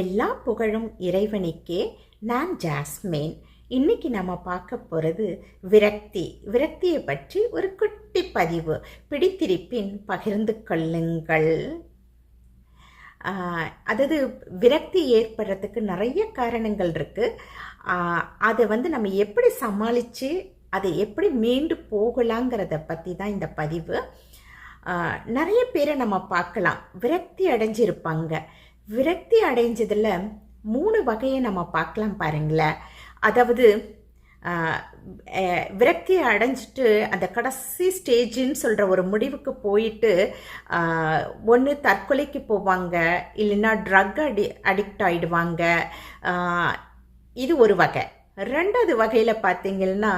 எல்லா புகழும் இறைவனுக்கே. நான் ஜாஸ்மின். இன்னைக்கு நம்ம பார்க்க போகிறது விரக்தி. விரக்தியை பற்றி ஒரு குட்டி பதிவு. பிடித்திருப்பின் பகிர்ந்து கொள்ளுங்கள். அதாவது விரக்தி ஏற்படுறதுக்கு நிறைய காரணங்கள் இருக்குது அதை வந்து நம்ம எப்படி சமாளித்து அதை எப்படி மீண்டு போகலாங்கிறத பற்றி தான் இந்த பதிவு. நிறைய பேரை நம்ம பார்க்கலாம். விரக்தி அடைஞ்சிருப்பாங்க. விரக்தி அடைஞ்சதில் மூணு வகையை நம்ம பார்க்கலாம் பாருங்களேன். அதாவது விரக்தி அடைஞ்சிட்டு அந்த கடைசி ஸ்டேஜின்னு சொல்கிற ஒரு முடிவுக்கு போயிட்டு ஒன்று தற்கொலைக்கு போவாங்க இல்லைன்னா ட்ரக் அடி அடிக்ட் ஆகிடுவாங்க இது ஒரு வகை. ரெண்டாவது வகையில் பார்த்தீங்கன்னா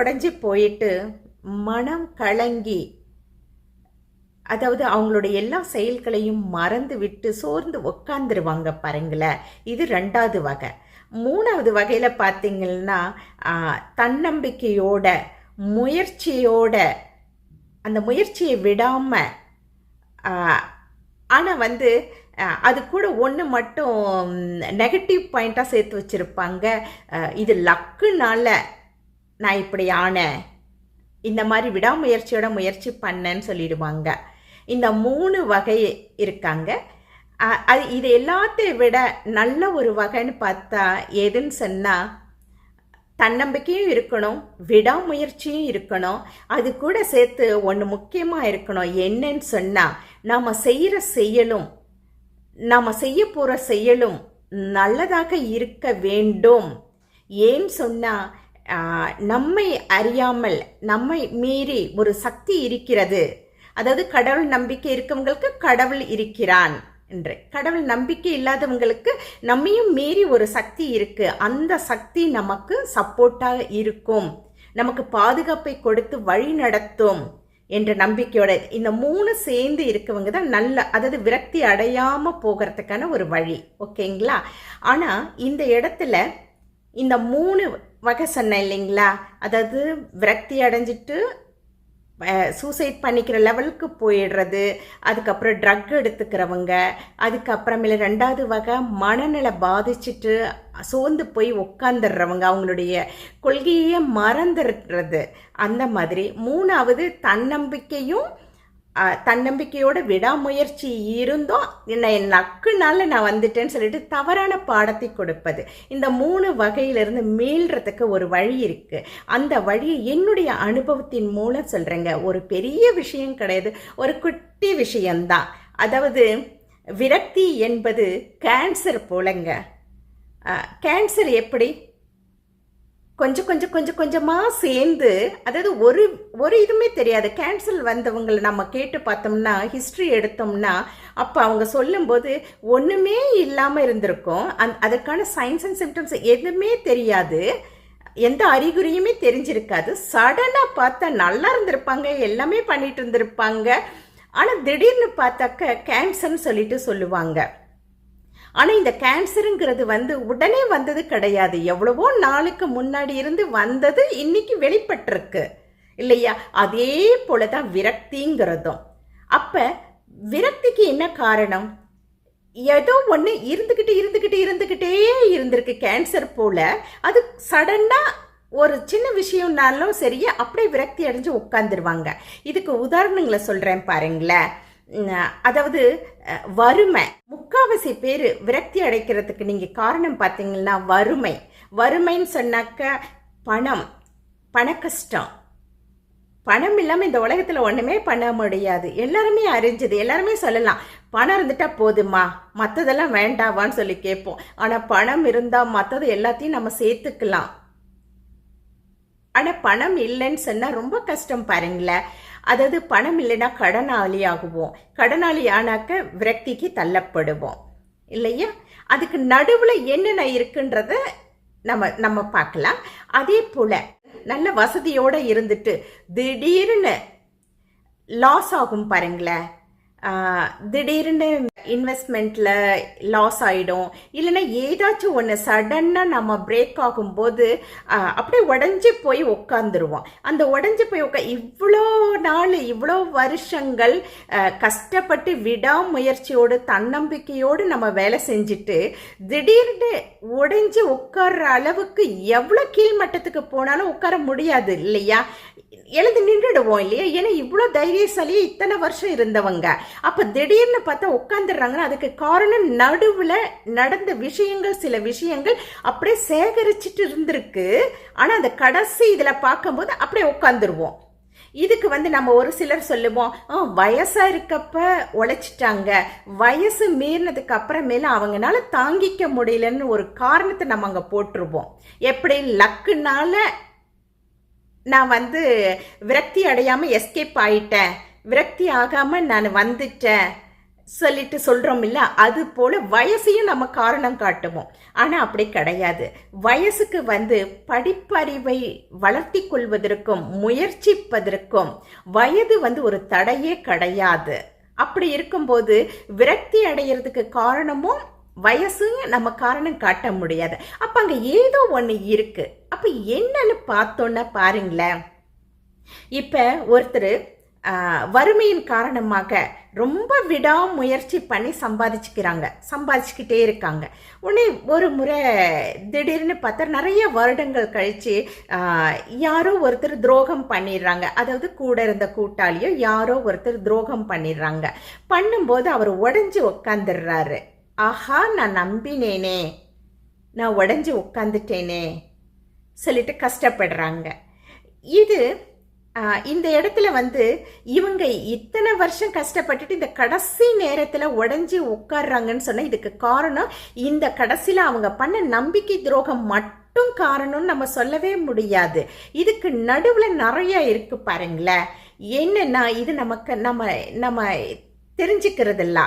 உடஞ்சி போயிட்டு மனம் கலங்கி அதாவது அவங்களுடைய எல்லா செயல்களையும் மறந்து விட்டு சோர்ந்து உக்காந்துருவாங்க பாருங்களேன் இது ரெண்டாவது வகை. மூணாவது வகையில் பார்த்தீங்கன்னா தன்னம்பிக்கையோட முயற்சியோட அந்த முயற்சியை விடாமல் ஆனால் வந்து அது கூட ஒன்று மட்டும் நெகட்டிவ் பாயிண்ட்டாக சேர்த்து வச்சுருப்பாங்க. இது லக்குனால நான் இப்படி ஆனேன். இந்த மாதிரி விடாமுயற்சியோட முயற்சி பண்ணேன்னு சொல்லிடுவாங்க. இந்த மூணு வகை இருக்காங்க. அது இது எல்லாத்தையும் விட நல்ல ஒரு வகைன்னு பார்த்தா எதுன்னு சொன்னால் தன்னம்பிக்கையும் இருக்கணும் விடாமுயற்சியும் இருக்கணும். அது கூட சேர்த்து ஒன்று முக்கியமாக இருக்கணும். என்னன்னு சொன்னால் நாம் செய்கிற செயலும் நாம் செய்ய போகிற செயலும் நல்லதாக இருக்க வேண்டும். ஏன் சொன்னால் நம்மை அறியாமல் நம்மை மீறி ஒரு சக்தி இருக்கிறது. அதாவது கடவுள் நம்பிக்கை இருக்கவங்களுக்கு கடவுள் இருக்கிறான் என்று. கடவுள் நம்பிக்கை இல்லாதவங்களுக்கு நம்மையும் மீறி ஒரு சக்தி இருக்கு. அந்த சக்தி நமக்கு சப்போர்ட்டாக இருக்கும். நமக்கு பாதுகாப்பை கொடுத்து வழி நடத்தும் என்ற நம்பிக்கையோட இந்த மூணு சேர்ந்து இருக்கவங்க தான் நல்ல அதாவது விரக்தி அடையாம போகிறதுக்கான ஒரு வழி. ஓகேங்களா? ஆனா இந்த இடத்துல இந்த மூணு வகை சொன்னேன் இல்லைங்களா? அதாவது விரக்தி அடைஞ்சிட்டு சூசைட் பண்ணிக்கிற லெவலுக்கு போயிடுறது அதுக்கப்புறம் ட்ரக் எடுத்துக்கிறவங்க அதுக்கப்புறமேல ரெண்டாவது வகை மனநிலை பாதிச்சுட்டு சோர்ந்து போய் உட்காந்துடுறவங்க அவங்களுடைய கொள்கையே மறந்துடுறது. அந்த மாதிரி மூணாவது தன்னம்பிக்கையும் தன்னம்பிக்கையோட விடாமுயற்சி இருந்தும். என்னை என் நக்குனால நான் வந்துட்டேன்னு சொல்லிட்டு தவறான பாடத்தை கொடுப்பது. இந்த மூணு வகையிலிருந்து மீள்றதுக்கு ஒரு வழி இருக்கு. அந்த வழியை என்னுடைய அனுபவத்தின் மூலம் சொல்றேங்க. ஒரு பெரிய விஷயம் கிடையாது. ஒரு குட்டி விஷயம்தான். அதாவது விரக்தி என்பது கேன்சர் போலங்க. கேன்சர் எப்படி? கொஞ்சம் கொஞ்சம் கொஞ்சம் கொஞ்சமாக சேர்ந்து அதாவது ஒரு ஒரு இதுவுமே தெரியாது. கேன்சல் வந்தவங்களை நம்ம கேட்டு பார்த்தோம்னா ஹிஸ்ட்ரி எடுத்தோம்னா அப்போ அவங்க சொல்லும்போது ஒன்றுமே இல்லாமல் இருந்திருக்கும். அந் அதற்கான சயின்ஸ் அண்ட் சிம்டம்ஸ் எதுவுமே தெரியாது. எந்த அறிகுறியுமே தெரிஞ்சிருக்காது. சடனாக பார்த்தா நல்லா இருந்திருப்பாங்க எல்லாமே பண்ணிட்டு இருந்திருப்பாங்க. ஆனால் திடீர்னு பார்த்தாக்க கேன்சர்னு சொல்லிட்டு சொல்லுவாங்க. ஆனால் இந்த கேன்சருங்கிறது வந்து உடனே வந்தது கிடையாது. எவ்வளவோ நாளுக்கு முன்னாடி இருந்து வந்தது இன்னைக்கு வெளிப்பட்டிருக்கு. இல்லையா? அதே போல தான் விரக்திங்கிறதும். அப்போ விரக்திக்கு என்ன காரணம்? ஏதோ ஒன்று இருந்துக்கிட்டு இருந்துக்கிட்டு இருந்துக்கிட்டே இருந்திருக்கு கேன்சர் போல. அது சடனாக ஒரு சின்ன விஷயம்னாலும் சரியா அப்படியே விரக்தி அடைஞ்சு உட்காந்துருவாங்க இதுக்கு உதாரணங்களை சொல்கிறேன் பாருங்களேன். அதாவது வறுமை. முக்காவாசி பேர் விரக்தி அடைக்கிறதுக்கு நீங்கள் காரணம் பார்த்தீங்கன்னா வறுமை. வறுமைன்னு சொன்னாக்க பணம் பண கஷ்டம் பணம் இல்லாமல் இந்த உலகத்தில் ஒன்றுமே பண்ண முடியாது. எல்லாருமே அறிஞ்சது எல்லாருமே சொல்லலாம் பணம் இருந்துட்டா போதுமா மற்றதெல்லாம் வேண்டாவான்னு சொல்லி கேட்போம். ஆனால் பணம் இருந்தால் மற்றது எல்லாத்தையும் நம்ம சேர்த்துக்கலாம். ஆனால் பணம் இல்லைன்னு சொன்னால் ரொம்ப கஷ்டம் பாருங்களேன். அதாவது பணம் இல்லைன்னா கடனாளி ஆகுவோம் கடனாளி ஆனாக்க விரக்திக்கு தள்ளப்படுவோம். இல்லையா? அதுக்கு நடுவில் என்னென்ன இருக்குன்றத நம்ம நம்ம பார்க்கலாம். அதே போல் நல்ல வசதியோடு இருந்துட்டு திடீர்னு லாஸ் ஆகும் பாருங்களேன். திடீர்னு இன்வெஸ்ட்மெண்ட்டில் லாஸ் ஆகிடும் இல்லைன்னா ஏதாச்சும் ஒன்று சடன்னாக நம்ம பிரேக் ஆகும்போது அப்படியே உடஞ்சி போய் உட்காந்துருவோம் அந்த உடஞ்சி போய் உட்கா இவ்வளோ நாள் இவ்வளோ வருஷங்கள் கஷ்டப்பட்டு விடாமுயற்சியோடு தன்னம்பிக்கையோடு நம்ம வேலை செஞ்சுட்டு திடீர்னு உடைஞ்சு உட்கார்ற அளவுக்கு எவ்வளோ கீழ்மட்டத்துக்கு போனாலும் உட்கார முடியாது இல்லையா? எழுந்து நின்றுடுவோம் இல்லையா? ஏன்னா இவ்வளோ தைரியசாலியே இத்தனை வருஷம் இருந்தவங்க. அப்போ திடீர்னு பார்த்தா உட்காந்துடுறாங்கன்னா அதுக்கு காரணம் நடுவில் நடந்த விஷயங்கள் சில விஷயங்கள் அப்படியே சேகரிச்சிட்டு இருந்திருக்கு. ஆனால் அந்த கடைசி இதில் பார்க்கும்போது அப்படியே உட்காந்துருவோம் இதுக்கு வந்து நம்ம ஒரு சிலர் சொல்லுவோம் "ஆ, இருக்கப்ப உழைச்சிட்டாங்க. வயசு மீறினதுக்கு அப்புறமேல அவங்கனால தாங்கிக்க முடியலன்னு ஒரு காரணத்தை நம்ம அங்கே போட்டுருவோம். எப்படி? லக்குனால நான் வந்து விரக்தி அடையாமல் எஸ்கேப் ஆயிட்டேன். விரக்தி ஆகாமல் நான் வந்துட்டேன் சொல்லிட்டு சொல்கிறோம் இல்லை அது போல் வயசையும் நம்ம காரணம் காட்டுவோம். ஆனால் அப்படி கிடையாது. வயசுக்கு வந்து படிப்பறிவை வளர்த்தி கொள்வதற்கும் முயற்சிப்பதற்கும் வயது வந்து ஒரு தடையே கிடையாது. அப்படி இருக்கும்போது விரக்தி அடையிறதுக்கு காரணமும் வயசு நம்ம காரணம் காட்ட முடியாது. அப்ப அங்க ஏதோ ஒண்ணு இருக்கு. அப்ப என்னன்னு பார்த்தோன்னா பாருங்களேன். இப்ப ஒருத்தர் வறுமையின் காரணமாக ரொம்ப விடாமுயற்சி பண்ணி சம்பாதிச்சுக்கிறாங்க. சம்பாதிச்சுக்கிட்டே இருக்காங்க. உடனே ஒரு முறை திடீர்னு பார்த்தா நிறைய வருடங்கள் கழிச்சு யாரோ ஒருத்தர் துரோகம் பண்ணிடுறாங்க. அதாவது கூட இருந்த கூட்டாளியோ யாரோ ஒருத்தர் துரோகம் பண்ணிடுறாங்க. பண்ணும்போது அவர் உடஞ்சி உக்காந்துடுறாரு. ஆஹா நான் நம்பினேனே. நான் உடஞ்சி உட்காந்துட்டேனே சொல்லிட்டு கஷ்டப்படுறாங்க. இது இந்த இடத்துல வந்து இவங்க இத்தனை வருஷம் கஷ்டப்பட்டுட்டு இந்த கடைசி நேரத்தில் உடஞ்சி உட்கார்றாங்கன்னு சொன்னால் இதுக்கு காரணம் இந்த கடைசியில் அவங்க பண்ண நம்பிக்கை துரோகம் மட்டும் காரணம்னு நம்ம சொல்லவே முடியாது. இதுக்கு நடுவில் நிறைய இருக்கு பாருங்களேன். என்னென்னா இது நமக்கு நம்ம நம்ம தெரிஞ்சுக்கிறதில்ல.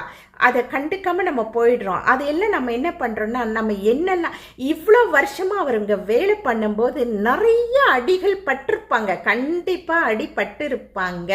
அதை கண்டுக்காமல் நம்ம போயிடுறோம். அதையெல்லாம் நம்ம என்ன பண்ணுறோன்னா நம்ம என்னெல்லாம் இவ்வளோ வருஷமாக அவருங்க வேலை பண்ணும்போது நிறைய அடிகள் பட்டிருப்பாங்க. கண்டிப்பாக அடி பட்டிருப்பாங்க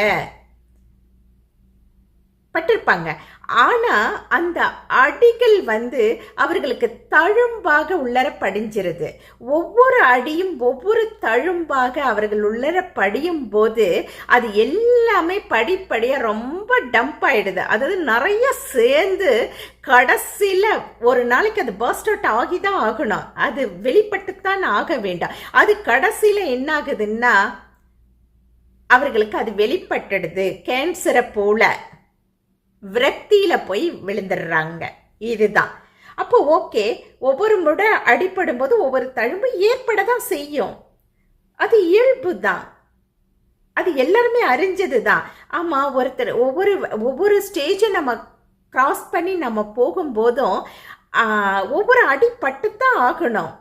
பட்டிருப்பாங்க. ஆனா அந்த அடிகள் வந்து அவர்களுக்கு தழும்பாக உள்ளர படிஞ்சிருது. ஒவ்வொரு அடியும் ஒவ்வொரு தழும்பாக அவர்கள் உள்ளர படியும் போது அது எல்லாமே படிப்படியா ரொம்ப டம்ப் ஆயிடுது. அதாவது நிறைய சேர்ந்து கடைசியில ஒரு நாளைக்கு அது பர்ஸ்ட் அவுட் ஆகி தான் ஆகணும். அது வெளிப்பட்டுத்தான் ஆக வேண்டாம். அது கடைசியில என்ன ஆகுதுன்னா அவர்களுக்கு அது வெளிப்பட்டுடுது. கேன்சரை போல. விரக்தியில போய் விழுந்துடுறாங்க. இதுதான். அப்போ ஓகே ஒவ்வொரு முறை அடிப்படும் போது ஒவ்வொரு தழும்பு ஏற்பட தான் செய்யும். அது இயல்பு தான் அது எல்லாருமே அறிஞ்சது தான் ஆமா ஒருத்தர் ஒவ்வொரு ஒவ்வொரு ஸ்டேஜை நம்ம கிராஸ் பண்ணி நம்ம போகும்போதும் ஒவ்வொரு அடி பட்டுத்தான் ஆகணும்.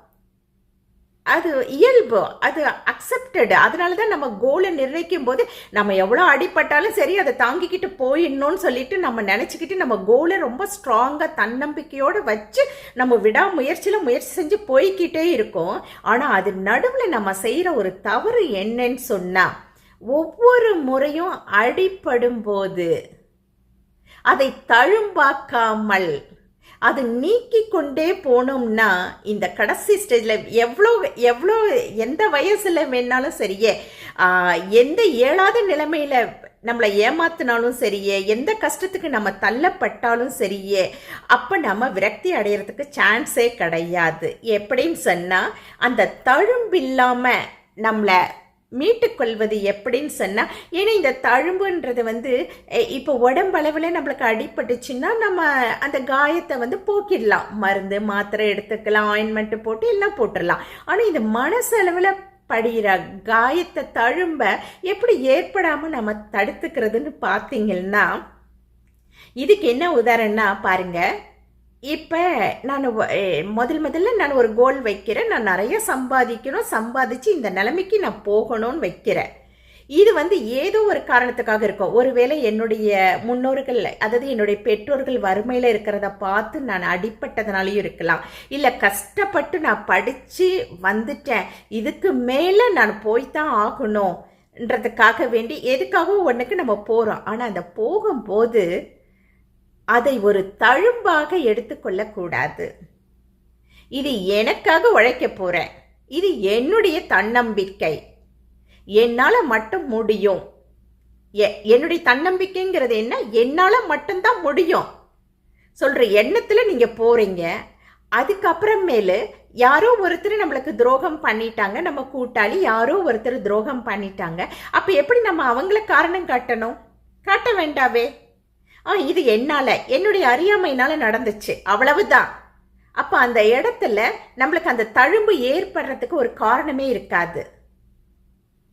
அது இயல்பு அது அக்செப்டடு அதனால தான் நம்ம கோலை நிர்ணயிக்கும் போது நம்ம எவ்வளோ அடிப்பட்டாலும் சரி அதை தாங்கிக்கிட்டு போயிடணும்னு சொல்லிட்டு நம்ம நினச்சிக்கிட்டு நம்ம கோலை ரொம்ப ஸ்ட்ராங்காக தன்னம்பிக்கையோடு வச்சு நம்ம விடாமுயற்சியில் முயற்சி செஞ்சு போய்க்கிட்டே இருக்கோம். ஆனால் அது நடுவில் நம்ம செய்கிற ஒரு தவறு என்னன்னு சொன்னால் ஒவ்வொரு முறையும் அடிப்படும் போது அதை தழும்பாக்காமல் அது நீக்கி கொண்டே போனோம்னா இந்த கடைசி ஸ்டேஜில் எவ்வளோ எவ்வளோ எந்த வயசில் வேணாலும் சரியே எந்த ஏழாத நிலைமையில் நம்மளை ஏமாத்தினாலும் சரியே எந்த கஷ்டத்துக்கு நம்ம தள்ளப்பட்டாலும் சரியே அப்போ நம்ம விரக்தி அடையிறதுக்கு சான்ஸே கிடையாது. எப்படின்னு சொன்னால் அந்த தழும்பில்லாமல் நம்மளை மீட்டுக்கொள்வது எப்படின்னு சொன்னால் ஏன்னா இந்த தழும்புன்றது வந்து இப்போ உடம்பளவில் நம்மளுக்கு அடிபட்டுச்சுன்னா நம்ம அந்த காயத்தை வந்து போக்கிடலாம். மருந்து மாத்திரை எடுத்துக்கலாம் ஆயின்மெண்ட்டு போட்டு எல்லாம் போட்டுடலாம். ஆனால் இந்த மனசளவில் படிகிற காயத்தை தழும்ப எப்படி ஏற்படாமல் நம்ம தடுத்துக்கிறதுன்னு பார்த்தீங்கன்னா இதுக்கு என்ன உதாரணம்னா பாருங்கள் இப்போ நான் முதல் முதல்ல நான் ஒரு கோல் வைக்கிறேன். நான் நிறைய சம்பாதிக்கணும். சம்பாதிச்சு இந்த நிலைமைக்கு நான் போகணும்னு வைக்கிறேன். இது வந்து ஏதோ ஒரு காரணத்துக்காக இருக்கும். ஒருவேளை என்னுடைய முன்னோர்கள் அதாவது என்னுடைய பெற்றோர்கள் வறுமையில் இருக்கிறத பார்த்து நான் அடிப்பட்டதுனாலையும் இருக்கலாம். இல்லை கஷ்டப்பட்டு நான் படித்து வந்துட்டேன். இதுக்கு மேலே நான் போய்த்தான் ஆகணும்ன்றதுக்காக வேண்டி எதுக்காகவும் ஒன்றுக்கு நம்ம போகிறோம் ஆனால் அந்த போகும்போது அதை ஒரு தழும்பாக எடுத்துக்கொள்ளக்கூடாது இது எனக்காக உழைக்க போறேன். இது என்னுடைய தன்னம்பிக்கை. என்னால் மட்டும் முடியும். எ- என்னுடைய தன்னம்பிக்கைங்கிறது என்ன? என்னால் மட்டும்தான் முடியும். சொல்ற எண்ணத்துல நீங்க போறீங்க. அதுக்கப்புறமேலு யாரோ ஒருத்தர் நம்மளுக்கு துரோகம் பண்ணிட்டாங்க. நம்ம கூட்டாளி யாரோ ஒருத்தர் துரோகம் பண்ணிட்டாங்க. அப்ப எப்படி நம்ம அவங்கள காரணம் காட்டணும்? காட்ட வேண்டாவே ஆ இது என்னால. என்னுடைய அறியாமையினால நடந்துச்சு. அவ்வளவுதான். அப்ப அந்த இடத்துல நம்மளுக்கு அந்த தழும்பு ஏற்படுறதுக்கு ஒரு காரணமே இருக்காது.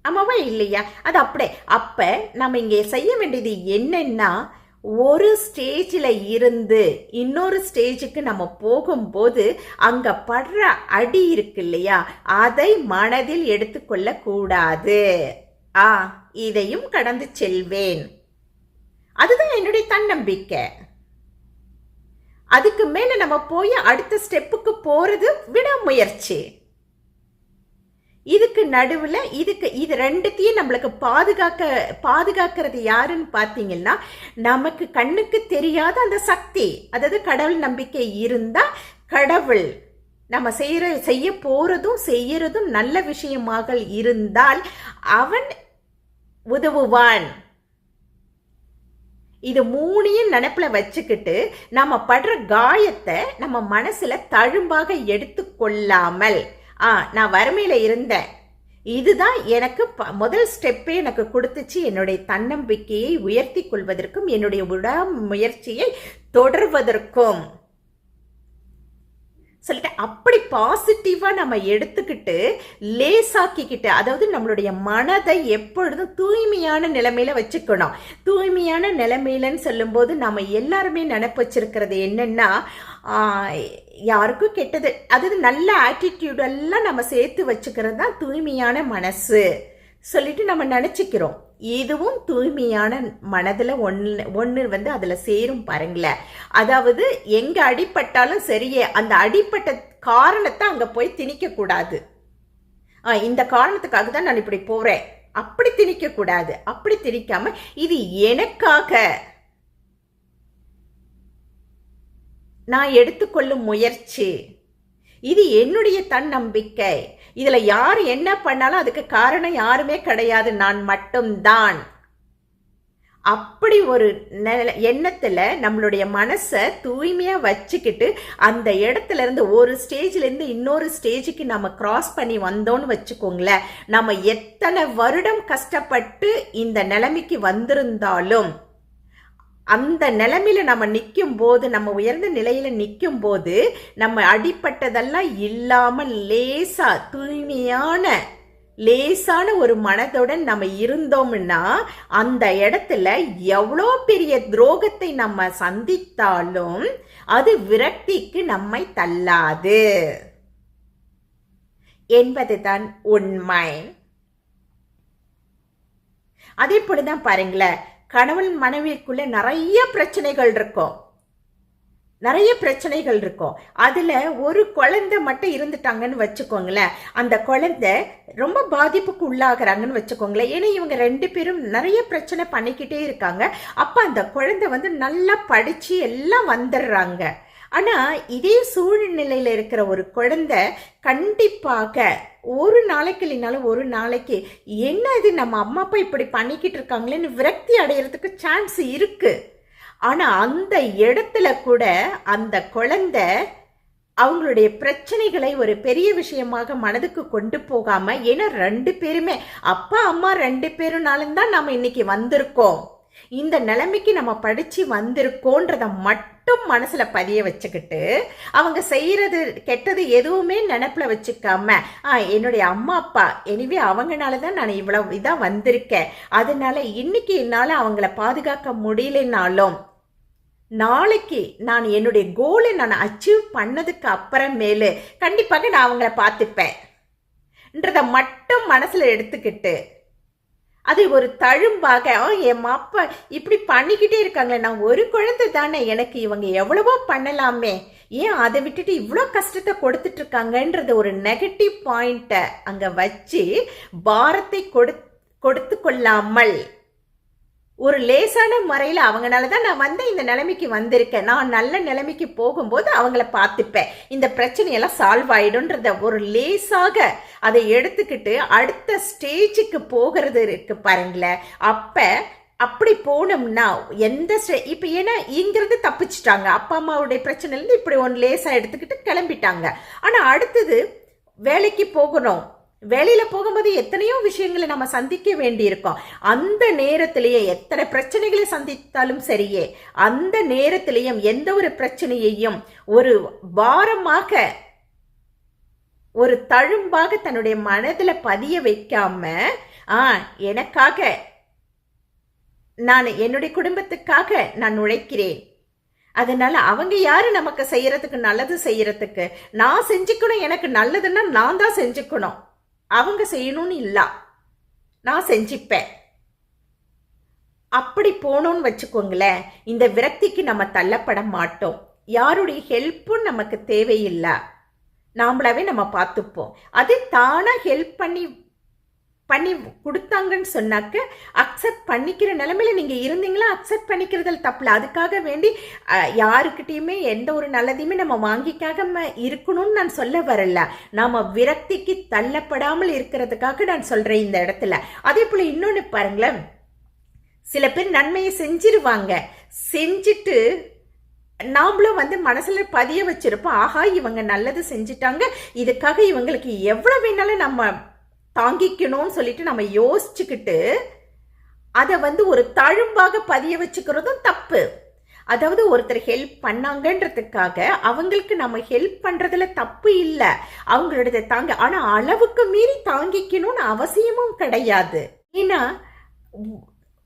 ஆமாவா இல்லையா? அது அப்படியே. அப்ப நம்ம இங்கே செய்ய வேண்டியது என்னன்னா ஒரு ஸ்டேஜில் இருந்து இன்னொரு ஸ்டேஜுக்கு நம்ம போகும்போது அங்கே படுற அடி இருக்கு இல்லையா? அதை மனதில் எடுத்துக்கொள்ளக்கூடாது. ஆ இதையும் கடந்து செல்வேன். அதுதான் என்னுடைய தன்னம்பிக்கை. அதுக்கு மேல நம்ம போய் அடுத்த ஸ்டெப்புக்கு போறது விடாமுயற்சி. இதுக்கு நடுவில் இதுக்கு இது ரெண்டுத்தையும் நம்மளுக்கு பாதுகாக்க பாதுகாக்கிறது யாருன்னு பார்த்தீங்கன்னா நமக்கு கண்ணுக்கு தெரியாத அந்த சக்தி. அதாவது கடவுள் நம்பிக்கை இருந்தால் கடவுள் நம்ம செய்கிற செய்ய போகிறதும் செய்யறதும் நல்ல விஷயமாக இருந்தால் அவன் உதவுவான். இது மூணையும் நினப்பில் வச்சுக்கிட்டு நம்ம படுற காயத்தை நம்ம மனசில் தழும்பாக எடுத்துக்கொள்ளாமல் ஆ நான் வறுமையில் இருந்தேன். இதுதான் எனக்கு ப- முதல் ஸ்டெப்பே எனக்கு கொடுத்துச்சு என்னுடைய தன்னம்பிக்கையை உயர்த்தி கொள்வதற்கும் என்னுடைய விடாமுயற்சியை தொடர்வதற்கும். சொல்லிட்டு அப்படி பாசிட்டிவாக நம்ம எடுத்துக்கிட்டு லேசாக்கிக்கிட்டு அதாவது நம்மளுடைய மனதை எப்பொழுதும் தூய்மையான நிலைமையில வச்சுக்கணும். தூய்மையான நிலைமையிலன்னு சொல்லும்போது நம்ம எல்லாருமே நினைப்பு வச்சிருக்கிறது என்னன்னா யாருக்கும் கெட்டது. அதாவது நல்ல ஆட்டிடியூடெல்லாம் நம்ம சேர்த்து வச்சுக்கிறது தான் தூய்மையான மனசு. சொல்லிட்டு நம்ம நினச்சிக்கிறோம். இதுவும் தூய்மையான மனதில் ஒன்று ஒன்று வந்து அதில் சேரும் பாருங்களேன் அதாவது எங்கே அடிபட்டாலும் சரியே அந்த அடிப்பட்ட காரணத்தை அங்கே போய் திணிக்கக்கூடாது ஆ இந்த காரணத்துக்காக தான் நான் இப்படி போகிறேன் அப்படி திணிக்கக்கூடாது அப்படி திணிக்காம இது எனக்காக. நான் எடுத்துக்கொள்ளும் முயற்சி. இது என்னுடைய தன்னம்பிக்கை. இதுல யார் என்ன பண்ணாலும் அதுக்கு காரணம் யாருமே கிடையாது நான் மட்டும்தான். அப்படி ஒரு நெ- எண்ணத்துல நம்மளுடைய மனசை தூய்மையா வச்சுக்கிட்டு அந்த இடத்துல இருந்து ஒரு ஸ்டேஜ்ல இருந்து இன்னொரு ஸ்டேஜுக்கு நம்ம கிராஸ் பண்ணி வந்தோம்னு வச்சுக்கோங்களேன் நம்ம எத்தனை வருடம் கஷ்டப்பட்டு இந்த நிலைமைக்கு வந்திருந்தாலும் அந்த நிலமையில நம்ம நிற்கும் போது நம்ம உயர்ந்த நிலையில நிற்கும் போது நம்ம அடிப்பட்டதெல்லாம் இல்லாமல் லேசா தூய்மையான லேசான ஒரு மனதுடன் நம்ம இருந்தோம்னா அந்த இடத்துல எவ்வளோ பெரிய துரோகத்தை நம்ம சந்தித்தாலும் அது விரக்திக்கு நம்மை தள்ளாது. என்பதுதான் உண்மை. அதே போலதான் பாருங்களேன் கணவன் மனைவிக்குள்ளே நிறைய பிரச்சனைகள் இருக்கும். நிறைய பிரச்சனைகள் இருக்கும். அதில் ஒரு குழந்தை மட்டும் இருந்துட்டாங்கன்னு வச்சுக்கோங்களேன். அந்த குழந்தை ரொம்ப பாதிப்புக்கு உள்ளாகிறாங்கன்னு வச்சுக்கோங்களேன். ஏன்னா இவங்க ரெண்டு பேரும் நிறைய பிரச்சனை பண்ணிக்கிட்டே இருக்காங்க. அப்போ அந்த குழந்தை வந்து நல்லா படித்து எல்லாம் வந்துடுறாங்க. ஆனால் இதே சூழ்நிலையில் இருக்கிற ஒரு குழந்தை கண்டிப்பாக ஒரு நாளைக்கு இல்லைனாலும் ஒரு நாளைக்கு என்ன இது? நம்ம அம்மா அப்பா இப்படி பண்ணிக்கிட்டு இருக்காங்களேன்னு விரக்தி அடையிறதுக்கு சான்ஸ் இருக்கு. ஆனா அந்த இடத்துல கூட அந்த குழந்தை அவங்களுடைய பிரச்சனைகளை ஒரு பெரிய விஷயமாக மனதுக்கு கொண்டு போகாம ஏன்னா ரெண்டு பேருமே அப்பா அம்மா ரெண்டு பேருனாலும் தான் நம்ம இன்னைக்கு வந்திருக்கோம். இந்த நிலைமைக்கு நம்ம படிச்சு வந்திருக்கோன்றத மட்டும் மனசுல பதிய வச்சுக்கிட்டு அவங்க செய்யறது கெட்டது எதுவுமே நினப்பில் வச்சுக்காம ஆ என்னுடைய அம்மா அப்பா எனிவே அவங்கனால தான் நான் இவ்வளவு இதா வந்திருக்கேன். அதனால இன்னைக்கு என்னால அவங்கள பாதுகாக்க முடியலனாலும் நாளைக்கு நான் என்னுடைய கோலை நான் அச்சீவ் பண்ணதுக்கு அப்புறமேலு கண்டிப்பாக நான் அவங்கள பார்த்துப்பேன். மட்டும் மனசுல எடுத்துக்கிட்டு அது ஒரு தழும்பாக என் மாப்பா இப்படி பண்ணிக்கிட்டே இருக்காங்களே நான் ஒரு குழந்தை தானே எனக்கு இவங்க எவ்வளவோ பண்ணலாமே ஏன் அதை விட்டுட்டு இவ்வளோ கஷ்டத்தை கொடுத்துட்டு இருக்காங்கன்றது ஒரு நெகட்டிவ் பாயிண்ட்டை அங்கே வச்சு பாரத்தை கொடு கொடுத்து கொள்ளாமல் ஒரு லேசான முறையில் அவங்களால தான் நான் வந்து இந்த நிலைமைக்கு வந்திருக்கேன். நான் நல்ல நிலைமைக்கு போகும்போது அவங்கள பார்த்துப்பேன். இந்த பிரச்சனையெல்லாம் சால்வ் ஆகிடும்ன்றத ஒரு லேசாக அதை எடுத்துக்கிட்டு அடுத்த ஸ்டேஜுக்கு போகிறது இருக்கு பாருங்களேன். அப்போ அப்படி போனோம்னா எந்த ஸ்டே இப்போ ஏன்னா இங்கிருந்து தப்பிச்சிட்டாங்க. அப்பா அம்மாவுடைய பிரச்சனைலேருந்து இப்படி ஒன்று லேசாக எடுத்துக்கிட்டு கிளம்பிட்டாங்க. ஆனால் அடுத்தது வேலைக்கு போகணும். வேலையில் போகும்போது எத்தனையோ விஷயங்களை நம்ம சந்திக்க வேண்டியிருக்கோம். அந்த நேரத்திலேயே எத்தனை பிரச்சனைகளை சந்தித்தாலும் சரியே அந்த நேரத்திலேயும் எந்த ஒரு பிரச்சனையையும் ஒரு பாரமாக ஒரு தழும்பாக தன்னுடைய மனதில் பதிய வைக்காம ஆ எனக்காக நான் என்னுடைய குடும்பத்துக்காக நான் உழைக்கிறேன். அதனால அவங்க யாரு நமக்கு செய்யறதுக்கு நல்லது செய்யறதுக்கு? நான் செஞ்சுக்கணும் எனக்கு நல்லதுன்னா நான் தான் செஞ்சுக்கணும். அவங்க செய்யணும்னு இல்லை. நான் செஞ்சுப்பேன். அப்படி போனோன்னு வச்சுக்கோங்களேன் இந்த விரக்திக்கு நம்ம தள்ளப்பட மாட்டோம். யாருடைய ஹெல்ப்பும் நமக்கு தேவையில்லை. நாமளாவே நம்ம பார்த்துப்போம். அது தானாக ஹெல்ப் பண்ணி பண்ணி கொடுத்தாங்கன்னு சொன்னாக்க அக்செப்ட் பண்ணிக்கிற நிலமையில நீங்கள் இருந்தீங்களா? அக்செப்ட் பண்ணிக்கிறதில் தப்பில்ல அதுக்காக வேண்டி யாருக்கிட்டேயுமே எந்த ஒரு நல்லதையுமே நம்ம வாங்கிக்காக இருக்கணும்னு நான் சொல்ல வரல. நாம விரக்திக்கு தள்ளப்படாமல் இருக்கிறதுக்காக நான் சொல்கிறேன் இந்த இடத்துல. அதே போல் இன்னொன்று பாருங்களேன். சில பேர் நன்மையை செஞ்சிருவாங்க. செஞ்சுட்டு நாமளும் வந்து மனசில் பதிய வச்சிருப்போம். ஆஹா இவங்க நல்லது செஞ்சுட்டாங்க. இதுக்காக இவங்களுக்கு எவ்வளோ வேணாலும் நம்ம தாங்கிக்கணும்னு சொல்லிட்டு நம்ம யோசிச்சுக்கிட்டு அதை வந்து ஒரு தழும்பாக பதிய வச்சுக்கிறதும் தப்பு. அதாவது ஒருத்தர் ஹெல்ப் பண்ணாங்கன்றதுக்காக அவங்களுக்கு நம்ம ஹெல்ப் பண்றதுல தப்பு இல்லை. அவங்களோட தாங்க ஆனா அளவுக்கு மீறி தாங்கிக்கணும்னு அவசியமும் கிடையாது. ஏன்னா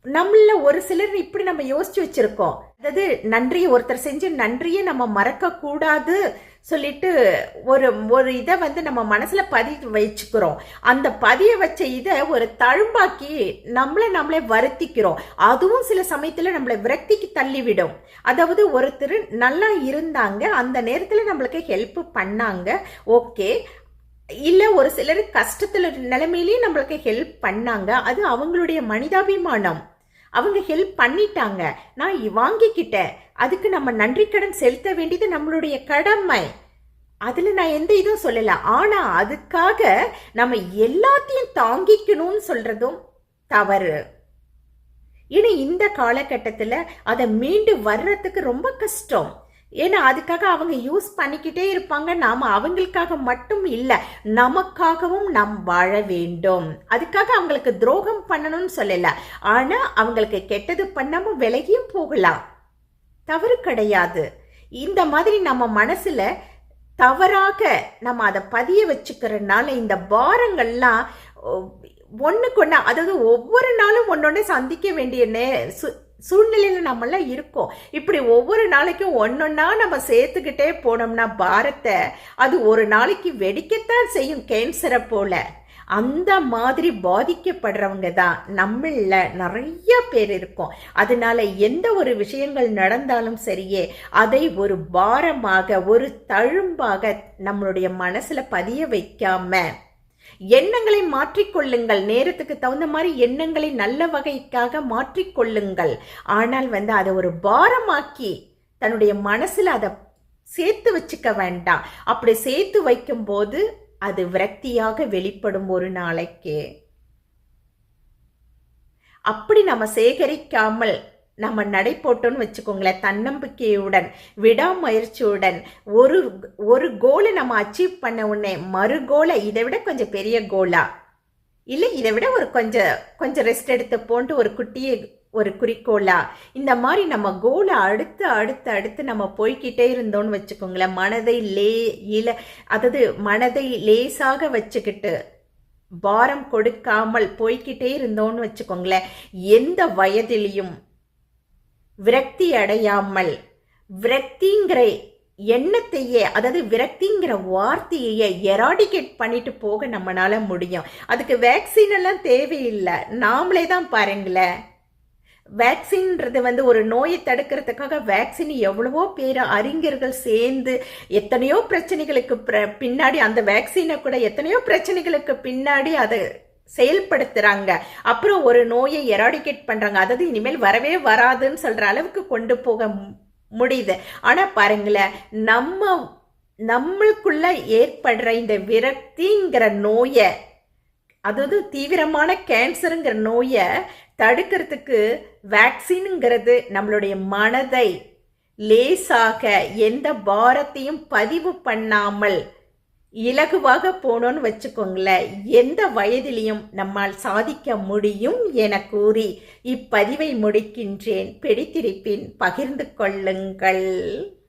நம்மள ஒரு சிலர் இப்படி நம்ம யோசிச்சு வச்சிருக்கோம். அதாவது நன்றியை ஒருத்தர் செஞ்சு நன்றியை நம்ம மறக்க கூடாது சொல்லிட்டு ஒரு ஒரு இதை வந்து நம்ம மனசுல பதி வச்சுக்கிறோம். அந்த பதிய வச்ச இதை ஒரு தழும்பாக்கி நம்மளை நம்மளே வருத்திக்கிறோம். அதுவும் சில சமயத்துல நம்மளை விரக்திக்கு தள்ளிவிடும். அதாவது ஒருத்தர் நல்லா இருந்தாங்க அந்த நேரத்துல நம்மளுக்கு ஹெல்ப் பண்ணாங்க ஓகே இல்லை ஒரு சிலர் கஷ்டத்தில் நிலைமையிலேயே நம்மளுக்கு ஹெல்ப் பண்ணாங்க. அது அவங்களுடைய மனிதாபிமானம். அவங்க ஹெல்ப் பண்ணிட்டாங்க. நான் வாங்கிக்கிட்டேன். அதுக்கு நம்ம நன்றி கடன் செலுத்த வேண்டியது நம்மளுடைய கடமை. அதில் நான் எந்த இதுவும் சொல்லலை. ஆனால் அதுக்காக நம்ம எல்லாத்தையும் தாங்கிக்கணும்னு சொல்கிறதும் தவறு. ஏன்னா இந்த காலகட்டத்தில் அதை மீண்டு வர்றதுக்கு ரொம்ப கஷ்டம். ஏன்னா அதுக்காக அவங்க யூஸ் பண்ணிக்கிட்டே இருப்பாங்க. நாம் அவங்களுக்காக மட்டும் இல்லை நமக்காகவும் நாம் வாழ வேண்டும். அதுக்காக அவங்களுக்கு துரோகம் பண்ணணும்னு சொல்லல. ஆனால் அவங்களுக்கு கெட்டது பண்ணாமல் விலகியும் போகலாம். தவறு கிடையாது. இந்த மாதிரி நம்ம மனசில் தவறாக நம்ம அதை பதிய வச்சுக்கிறதுனால இந்த பாரங்கள்லாம் ஒன்றுக்கு ஒன்றா அதாவது ஒவ்வொரு நாளும் ஒன்று சந்திக்க வேண்டிய நே சூழ்நிலையில் நம்மளாம் இருக்கோம். இப்படி ஒவ்வொரு நாளைக்கும் ஒன்னொன்னா நம்ம சேர்த்துக்கிட்டே போனோம்னா பாரத்தை அது ஒரு நாளைக்கு வெடிக்கத்தான் செய்யும் கேன்சரை போல. அந்த மாதிரி பாதிக்கப்படுறவங்க தான் நம்மள நிறைய பேர் இருக்கும். அதனால எந்த ஒரு விஷயங்கள் நடந்தாலும் சரியே அதை ஒரு பாரமாக ஒரு தழும்பாக நம்மளுடைய மனசுல பதிய வைக்காம எண்ணங்களை மாற்றிக்கொள்ளுங்கள். நேரத்துக்கு தகுந்த மாதிரி எண்ணங்களை நல்ல வகைக்காக மாற்றிக்கொள்ளுங்கள். ஆனால் வந்து அதை ஒரு பாரமாக்கி தன்னுடைய மனசில் அதை சேர்த்து வச்சுக்க வேண்டாம். அப்படி சேர்த்து வைக்கும்போது அது விரக்தியாக வெளிப்படும் ஒரு நாளைக்கு. அப்படி நம்ம சேகரிக்காமல் நம்ம நடை போட்டோம்னு வச்சுக்கோங்களேன் தன்னம்பிக்கையுடன் விடாமுயற்சியுடன் ஒரு ஒரு கோலை நம்ம அச்சீவ் பண்ண உடனே மறு கோலை இதை விட கொஞ்சம் பெரிய கோலா இல்லை இதை விட ஒரு கொஞ்சம் கொஞ்சம் ரெஸ்ட் எடுத்து போன்ட்டு ஒரு குட்டியை ஒரு குறிக்கோளா இந்த மாதிரி நம்ம கோலை அடுத்து அடுத்து அடுத்து நம்ம போய்கிட்டே இருந்தோம்னு வச்சுக்கோங்களேன் மனதை லே இல அதாவது மனதை லேசாக வச்சுக்கிட்டு பாரம் கொடுக்காமல் போய்கிட்டே இருந்தோம்னு வச்சுக்கோங்களேன் எந்த வயதிலையும் விரக்தி அடையாமல் விரக்திங்கிற எண்ணத்தையே அதாவது விரக்திங்கிற வார்த்தையே எராடிகேட் பண்ணிட்டு போக நம்மளால முடியும். அதுக்கு வேக்சின் எல்லாம் தேவையில்லை. நாமளே தான் பாருங்களேன். வேக்சின்ன்றது வந்து ஒரு நோயை தடுக்கிறதுக்காக வேக்சின் எவ்வளவோ பேர் அறிஞர்கள் சேர்ந்து எத்தனையோ பிரச்சனைகளுக்கு பின்னாடி அந்த வேக்சினை கூட எத்தனையோ பிரச்சனைகளுக்கு பின்னாடி அதை செயல்படுத்துறாங்க. அப்புறம் ஒரு நோயை எராடிகேட் பண்றாங்க. அதாவது இனிமேல் வரவே வராதுன்னு சொல்ற அளவுக்கு கொண்டு போக முடியுது. ஆனா பாருங்களேன் நம்ம நம்மளுக்குள்ள ஏற்படுற இந்த விரக்திங்கிற நோயை அதாவது தீவிரமான கேன்சருங்கிற நோயை தடுக்கிறதுக்கு வேக்சினுங்கிறது நம்மளுடைய மனதை லேசாக எந்த பாரத்தையும் பதிவு பண்ணாமல் இலகுவாக போனோன்னு வச்சுக்கோங்களேன். எந்த வயதிலையும் நம்மால் சாதிக்க முடியும் என கூறி இப்பதிவை முடிக்கின்றேன். பிடித்திருப்பின் பகிர்ந்து கொள்ளுங்கள்.